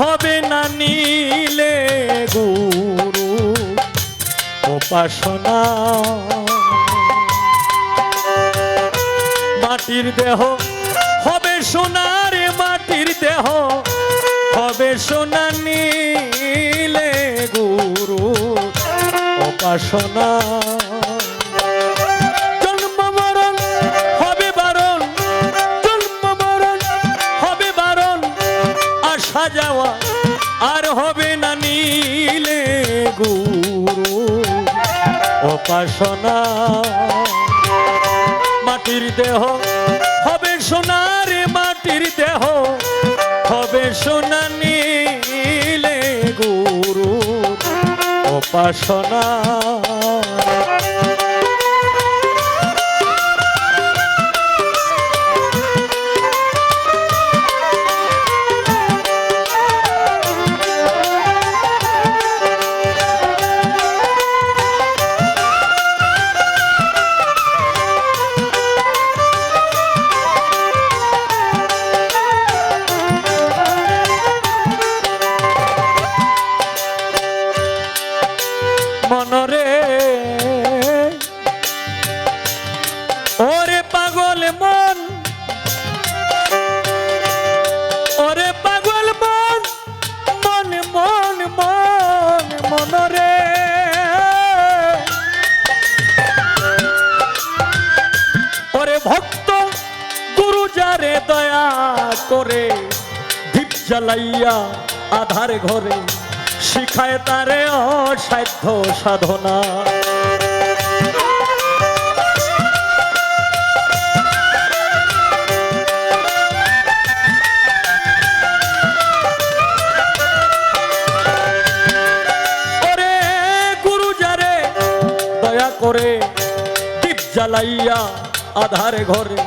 হবে না নিলে গুরু, উপাসনা। মাটির দেহ হবে সোনার, মাটির দেহ হবে সোনা নিলে গুরু, উপাসনা। আসা যাওয়া আর হবে না নিলে গুরু। উপাসনা, মাটির দেহ, হবে সোনার মাটির দেহ, হবে সোনা নিলে গুরু। উপাসনা মনরে ওরে পাগল মন। ওরে পাগল মন। মন মন মন মনরে ওরে ভক্ত, গুরু যারে দয়া করে, দীপ জ্বালাইয়া আধার ঘরে শিখায় তারে অসাধ্য সাধনা। করে দীপ জ্বালাইয়া আধার ঘরে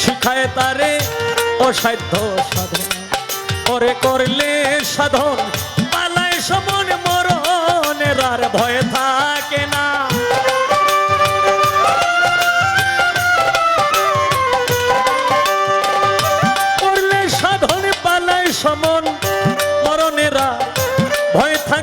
শিখায় তারে অসাধ্য সাধনা। করে করলে সাধন, পালায় সমন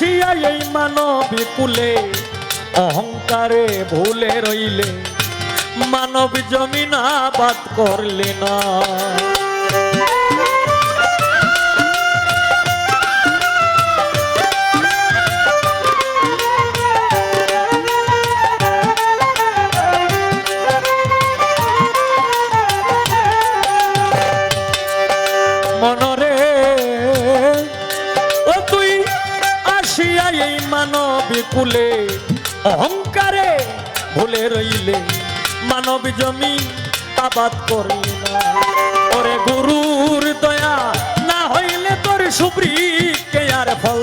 আসিয়া এই মানবী কুলে অহংকারে ভুলে রইলে মানব জমিন আবাদ করলে না মনরে এই মানব কুলে, অহংকারে ভুলে রইলে মানব জমি আবাদ করলি। না ওরে গুরুর দয়া না হইলে তোর সুপ্রিকে আর ফল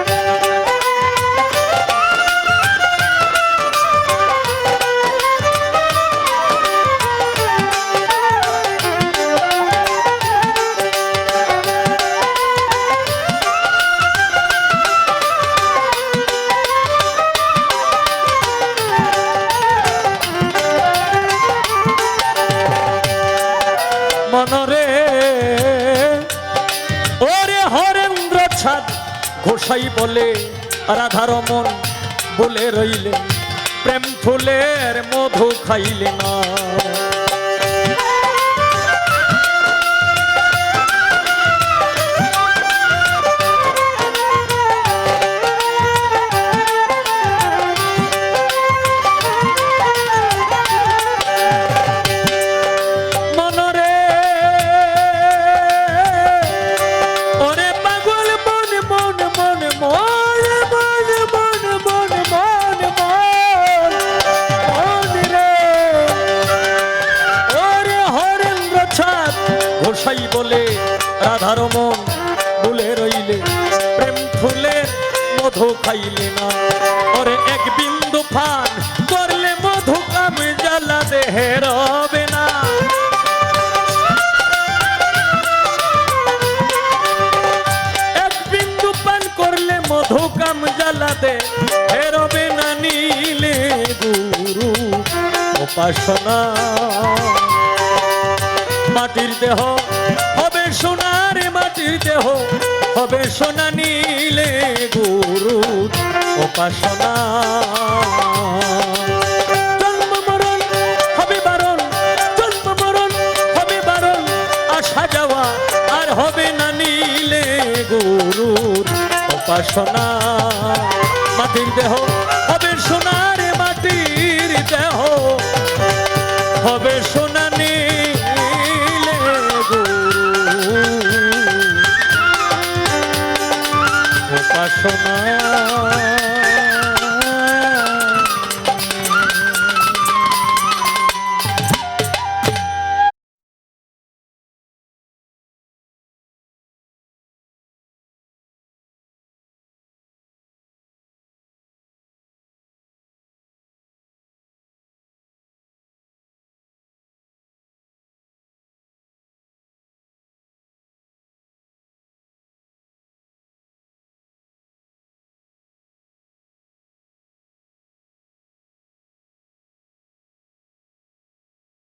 প্রসাদ ঘোষাই বলে রাধার মন বলে রইলে প্রেম ফুলের মধু খাইলে না। ঘোষাই বলে রাধার মন বলে রইলে, প্রেম ফুলের মধু খাইলে না। ওরে এক বিন্দু ফান করলে মধু কাম জ্বালা দেহে রবে না। এক বিন্দু পান করলে মধু কাম জ্বালাতে হেরবে না, নীলে গুরু উপাসনা। মাটির দেহ, হবে সোনার মাটির দেহ, হবে সোনা নীলে গুরু উপাসনা। জন্ম, মরণ, হবে বারণ, জন্ম, মরণ, হবে বারণ, আসা, যাওয়া, আর হবে না নীলে গুরুর উপাসনা। মাটির দেহ, হবে সোনার মাটির দেহ, হবে সোনা